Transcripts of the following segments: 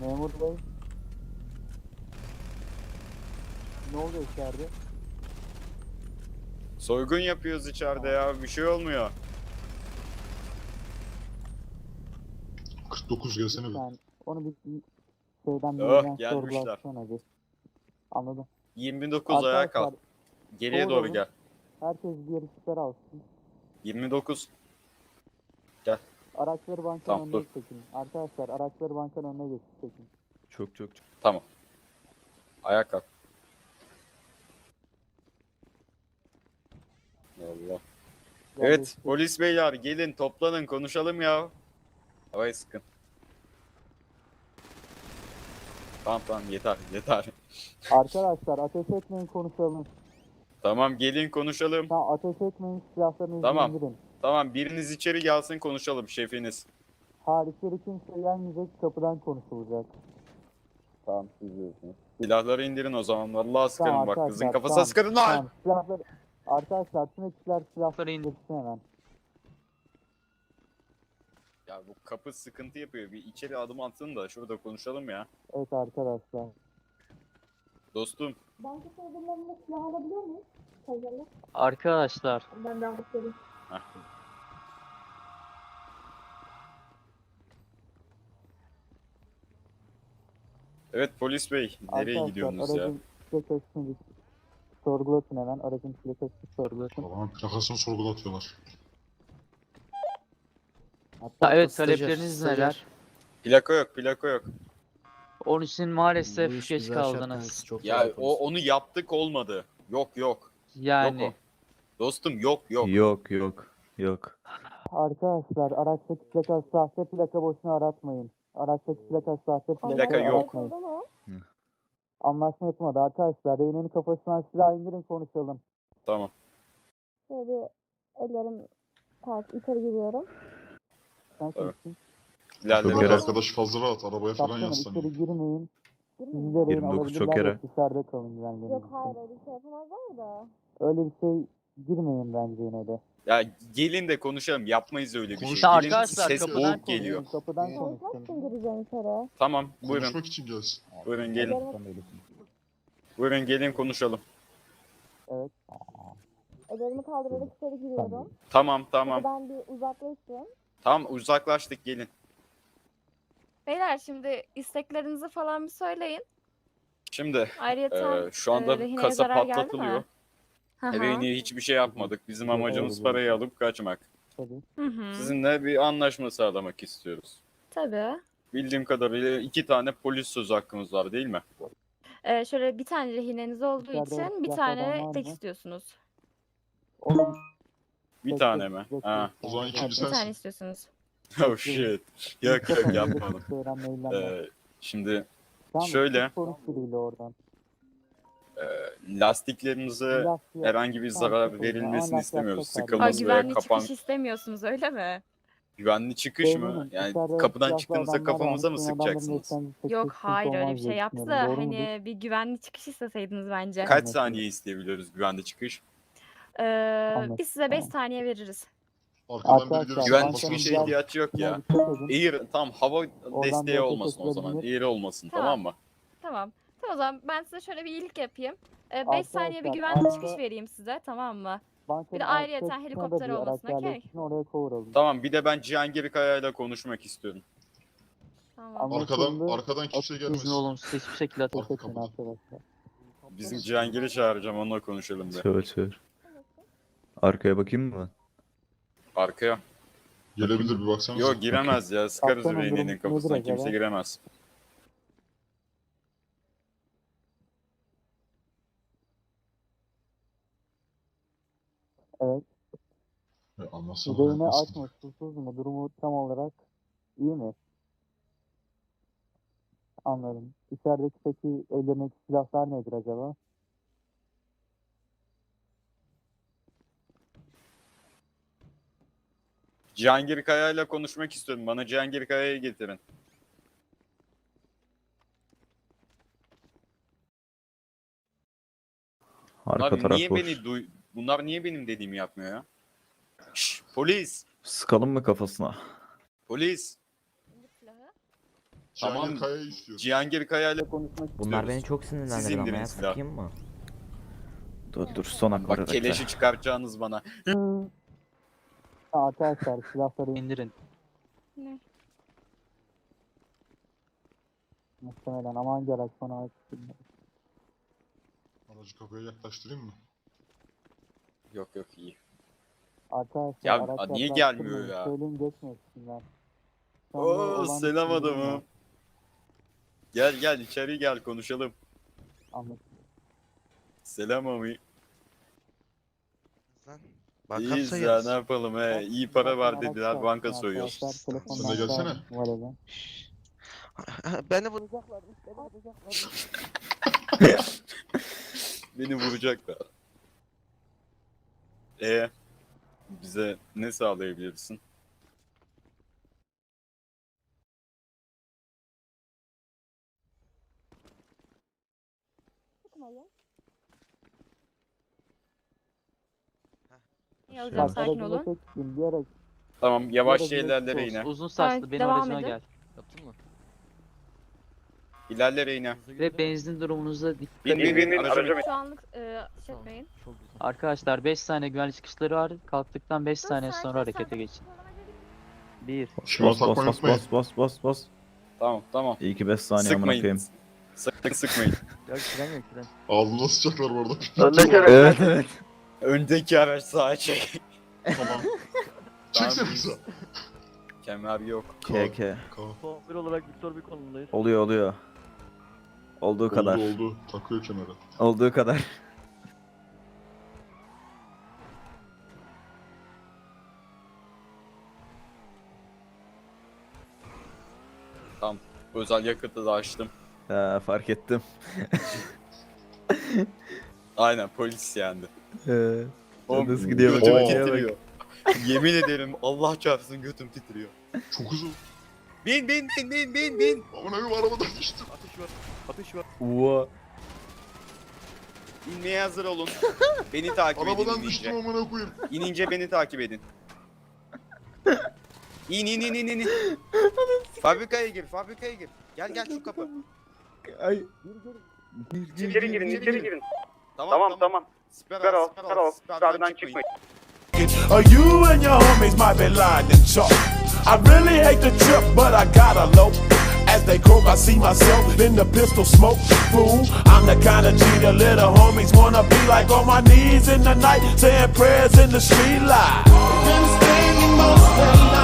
Memur bey. Ne oluyor içeride? Soygun yapıyoruz içeride ya. Bir şey olmuyor. 49 gelsene bir. Sen onu bir şeyden bir Oh, yerden gelmişler. sorgulatsana bir. Anladım. 29 ayağa kalk. Arkadaşlar, Geriye doğru doğru gel. Herkes bir yarışlar alsın. 29. Araçları bankanın Tamam, önüne dur. çekin. Arkadaşlar araçları bankanın önüne geç çekin. Çok çok çok. Tamam. Ayağa kalk. Allah. Evet Yerleştir. polis beyler gelin toplanın konuşalım ya. Havayı sıkın. Tamam tamam yeter yeter. Arkadaşlar ateş etmeyin konuşalım. Tamam gelin konuşalım. Tamam ateş etmeyin silahlarınızı Tamam. indirin. Tamam biriniz içeri gelsin konuşalım şefiniz. Hariçleri kimse gelmeyecek kapıdan konuşulacak. Tamam siz diyorsunuz. Silahları indirin o zaman. Vallahi sıkarım Tamam bak kızın arkadaşlar, kafasına tamam, sıkarım lan. Tamam silahları... Arkadaşlar tüm ekipler silahları indirsin hemen. Ya bu kapı sıkıntı yapıyor. Bir içeri adım atsın da şurada konuşalım ya. Evet arkadaşlar. Dostum Banka soygunlarında silah alabiliyor muyuz? Arkadaşlar Ben de alıp Evet polis bey nereye Arkadaşlar gidiyorsunuz ya? aracın plakasını bir sorgulatın hemen. Aracın plakasını sorgulatın. Babamın plakasını sorgulatıyorlar. Hatta Ha, evet stajyer, talepleriniz stajyer. neler? Plaka yok plaka yok. Onun için Bu maalesef iş geç bizi kaldınız. Çok Ya o onu yaptık olmadı. Yok yok. Yani Yok o. Dostum yok yok. Yok yok yok. Arkadaşlar araçtaki plaka sahte plaka boşuna aratmayın. Araçtaki plaka sahte plaka, Plaka yok. mı? Anlaşma yapılmadı arkadaşlar. Reynenin kafasından silah indirin konuşalım. Tamam. Şöyle bir ellerim ters içeri giriyorum. Sen Evet. kimsin? İlerle Öbür biraz. arkadaş fazla rahat. Arabaya falan yaslanıyor. içeri girmeyin. Değil Sizi de rehin 29 çok alabilirler yere. dışarıda kalın güvenliğiniz Yok için. hayır öyle bir şey yapamazlar da. Öyle bir şey girmeyin bence yine de. Ya gelin de konuşalım. Yapmayız öyle bir şey. Gelin Arkadaşlar, ses kapıdan boğuk konuşun. geliyor. Kapıdan gireceğim içeri. Tamam buyurun. Konuşmak için gelsin. Buyurun gelin. Buyurun gelin konuşalım. Evet. ellerimi kaldırarak içeri giriyorum. Tamam tamam. Ben bir uzaklaşayım. Tamam uzaklaştık gelin. Beyler şimdi isteklerinizi falan bir söyleyin. Şimdi Ayrıca e, şu anda rehineye kasa zarar geldi mi? patlatılıyor. Rehineye hiçbir şey yapmadık. Bizim amacımız parayı alıp kaçmak. Tabii. Hı hı. Sizinle bir anlaşma sağlamak istiyoruz. Tabii. Bildiğim kadarıyla iki tane polis sözü hakkımız var değil mi? Ee, şöyle bir tane rehineniz olduğu İçeride için bir silahlı adam tane var tek mı? istiyorsunuz. Oğlum, Bir tane mi? Ha. O zaman ikinci Bir sensin. tane istiyorsunuz. Oh shit. Yok yok yapmadım. Ee, şimdi Tamam, şöyle. biriyle oradan. E, lastiklerinize Lastiğe- herhangi bir zarar yok. verilmesini Ama istemiyoruz. lastik Ha, Sıkılması veya güvenli kapan çıkış istemiyorsunuz öyle mi? güvenli çıkış mı? Yani içeride kapıdan silahlı çıktığınızda adamlar mı adamların sıkacaksınız? Yok hayır öyle olmaz bir diye şey düşünüyorum. Doğru mudur? hani bir güvenli çıkış isteseydiniz bence. Kaç saniye isteyebiliyoruz güvenli çıkış? Ee, Anladım, biz size 5 tamam. saniye veririz. Arkadan biri Arkadaşlar, gelirse Güvenli bankanın çıkışa gel- ihtiyaç yok Buna ya. dikkat edin. Air tam hava desteği olmasın o zaman. edilebilir. Air olmasın Tamam. tamam mı? Tamam. O zaman ben size şöyle bir iyilik yapayım. 5 saniye bir güvenli arada- çıkış vereyim size tamam mı? Bir de ayrıyeten da helikopter olmasın, okey. yerleşsin, oraya kovuralım. Tamam bir de ben Cihangir Kaya ile konuşmak istiyorum. Tamam. Arkadan, arkadan kimse gelmez. İzin olumsuz hiçbir şekilde Teşekkür kapıdan. arkadaşlar. Bizim Cihangir'i çağıracağım onunla konuşalım bir. Çağır çağır. Arkaya bakayım mı ben? Arkaya. Gelebilir bir baksanıza. Yok giremez ya sıkarız kafasına nedir kimse giremez. Evet. E, anlatsana. Üzerine aç mı, susuz mu? Durumu tam olarak iyi mi? Anladım. İçerideki peki ellerindeki silahlar nedir acaba? Cihangir Kaya ile konuşmak istiyorum. Bana Cihangir Kaya'yı getirin. Arka Bunlar taraf niye boş. beni duy Bunlar niye benim dediğimi yapmıyor ya? Şşş, polis! Sıkalım mı kafasına? Polis! Tamam. Kaya'yı istiyor. Cihangir Kaya ile konuşmak Bunlar beni istiyoruz. çok Siz sinirlendirdi ama indirin ya silahı. sıkayım mı? Dur dur son hakları Bak bekle. keleşi çıkartacağınız bana. Arkadaşlar silahları İndirin. muhtemelen ama hangi araç bana ait. Aracı kapıya yaklaştırayım mı? Yok yok iyi. Arkadaşlar Ya, araç niye yaklaştırmayın. gelmiyor ya? Söyleyin geçmesinler. Anda Oo olan selam durum adamı. Gel gel içeri gel konuşalım. Anlaşıldı. Selam abi. Bakan İyiyiz ya sayarız. ne yapalım he. İyi para var dediler banka Arkadaşlar, soyuyoruz. telefondan Sen de gelsene. da var edin. Beni bu Beni vuracaklar. E bize ne sağlayabilirsin? Bak sakin olun. Tamam bir ilerlere yine. Uzun saçlı Evet, benim devam aracıma edin. gel. İlerlere yine. Ve benzin durumunuza dikkat Bin bin edin. bin aracı Şu anlık e, şey etmeyin. Arkadaşlar 5 saniye güvenlik çıkışları var. Kalktıktan 5 Dur, saniye sonra harekete geçin. 1 Şunu Bas bas bas bas bas bas bas. Tamam tamam. İyi ki 5 saniye amına Sıkmayın. koyayım. Sakın sıkmayın. Yok fren yok fren. Ağzımda sıçacaklar bu arada. Evet evet. Öndeki araç sağa çek. tamam. Çeksene kısa. Kemer yok. KK. Ka. Bir olarak Victor bir konumdayız. Oluyor oluyor. Olduğu kadar. Oldu oldu. Takıyor kemeri. Olduğu kadar. Özel yakıtı da açtım. Ha, fark ettim. Aynen polis yendi. Ee, Nasıl gidiyor götüm titriyor. Yemin ederim Allah çarpsın götüm titriyor. Çok hızlı. Bin bin bin bin bin bin. Aman abim arabadan düştüm. Uva. İnmeye hazır olun. Beni takip edin Arabadan inince. düştüm amına koyayım. İnince beni takip edin. İn in in in in. fabrikaya gir, fabrikaya gir. Gel gel şu kapı. Ay. İçeri girin, içeri girin. Tamam tamam. tamam. Siper al, siper al. Siperden çıkmayın. Or you and your homies might be lying and chalk. I really hate the trip, but I gotta low. As they croak, I see myself in the pistol smoke. Fool, I'm the kind of G the little homies wanna be like on my knees in the night, saying prayers in the street light. Been most of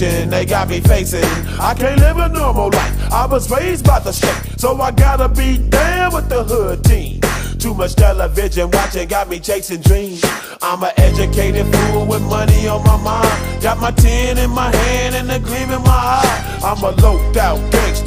situation they got me facing. I can't live a normal life. I was raised by the state, so I gotta be down with the hood team. Too much television watching got me chasing dreams. I'm an educated fool with money on my mind. Got my tin in my hand and a gleam in my eye. I'm a loped out gangster,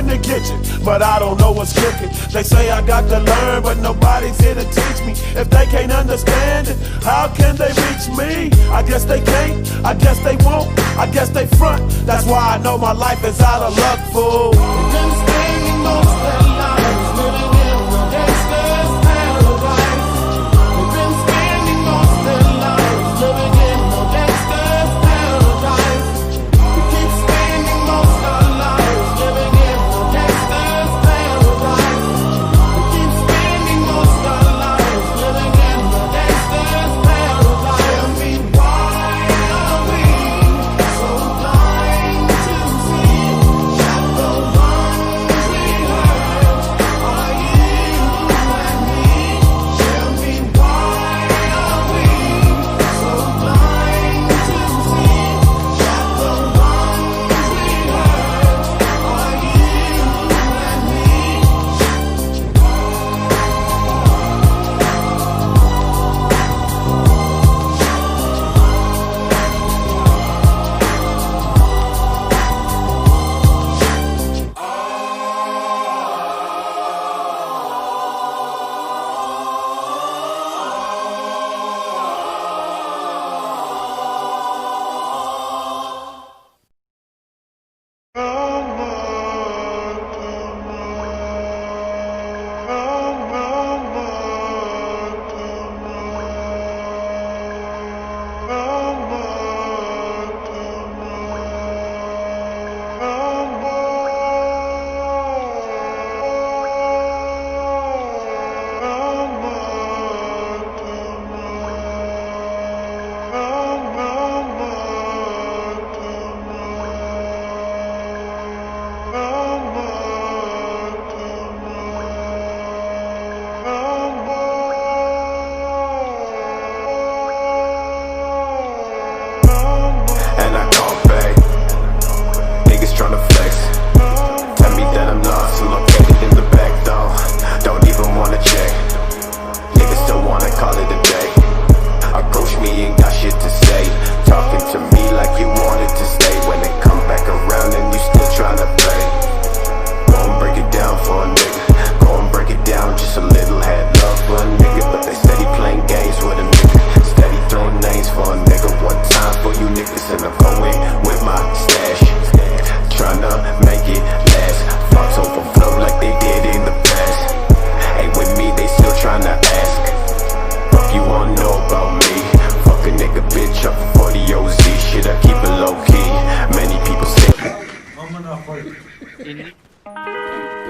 in the kitchen. But I don't know what's cooking. They say I got to learn, but nobody's here to teach me. If they can't understand it, how can they reach me? I guess they can't, I guess they won't, I guess they front. That's why I know my life is out of luck, fool.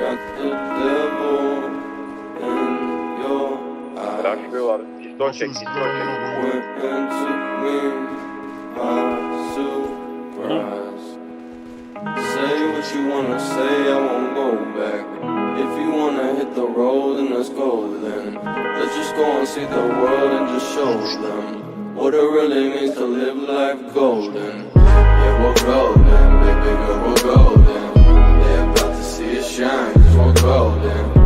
Got the devil in your eyes. Bırakmıyorlar. Piston çek, piston çek. Went and took me by surprise. Say what you wanna say, I won't go back. If you wanna hit the road, then let's go then. Let's just go and see the world and just show them what it really means to live life golden. Yeah, we're golden, baby girl, we're golden. They're about to see us shine, cause we're golden.